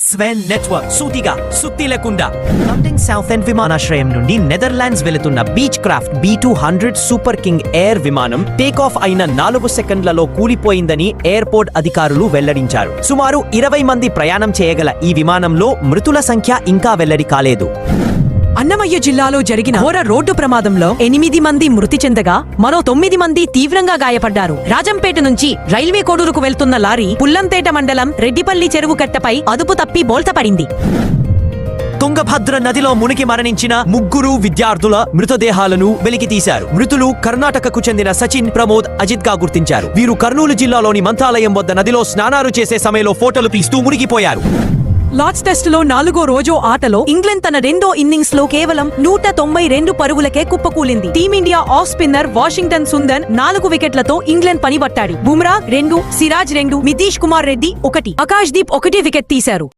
Swell network సూటిగా సుత్తి లేకుండా లండన్ సౌత్ ఎండ్ విమానాశ్రయం నుండి నెదర్లాండ్స్ వెళుతున్న Beechcraft B two hundred super king air విమానం టేక్ ఆఫ్ అయిన నాలుగు సెకండ్లలో కూలిపోయిందని ఎయిర్పోర్ట్ అధికారులు వెల్లడించారు. సుమారు ఇరవై మంది ప్రయాణం చేయగల ఈ విమానంలో మృతుల సంఖ్య ఇంకా వెల్లడి కాలేదు. అన్నమయ్య జిల్లాలో జరిగిన ఘోర రోడ్డు ప్రమాదంలో ఎనిమిది మంది మృతి చెందగా మరో తొమ్మిది మంది తీవ్రంగా గాయపడ్డారు. రాజంపేట నుంచి రైల్వే కోడూరుకు వెళ్తున్న లారీ పుల్లంతేట మండలం రెడ్డిపల్లి చెరువు కట్టపై అదుపు తప్పి బోల్తపడింది. తుంగభద్ర నదిలో మునిగి మరణించిన ముగ్గురు విద్యార్థుల మృతదేహాలను వెలికి తీశారు. మృతులు కర్ణాటకకు చెందిన సచిన్ ప్రమోద్ అజిత్గా గుర్తించారు. వీరు కర్నూలు జిల్లాలోని మంత్రాలయం వద్ద నదిలో స్నానాలు చేసే సమయంలో ఫోటోలు తీస్తూ మునిగిపోయారు. లార్డ్స్ టెస్ట్లో నాలుగో రోజో ఆటలో ఇంగ్లాండ్ తన రెండో ఇన్నింగ్స్లో కేవలం నూట తొంభై రెండు పరుగులకే కుప్పకూలింది. Team India off spinner Washington Sundar నాలుగు వికెట్లతో ఇంగ్లాండ్ పనిబట్టాడు బుమ్రా రెండు సిరాజ్ రెండు నితీష్ కుమార్ రెడ్డి ఒకటి. ఆకాష్ దీప్ ఒకటి వికెట్ తీశారు.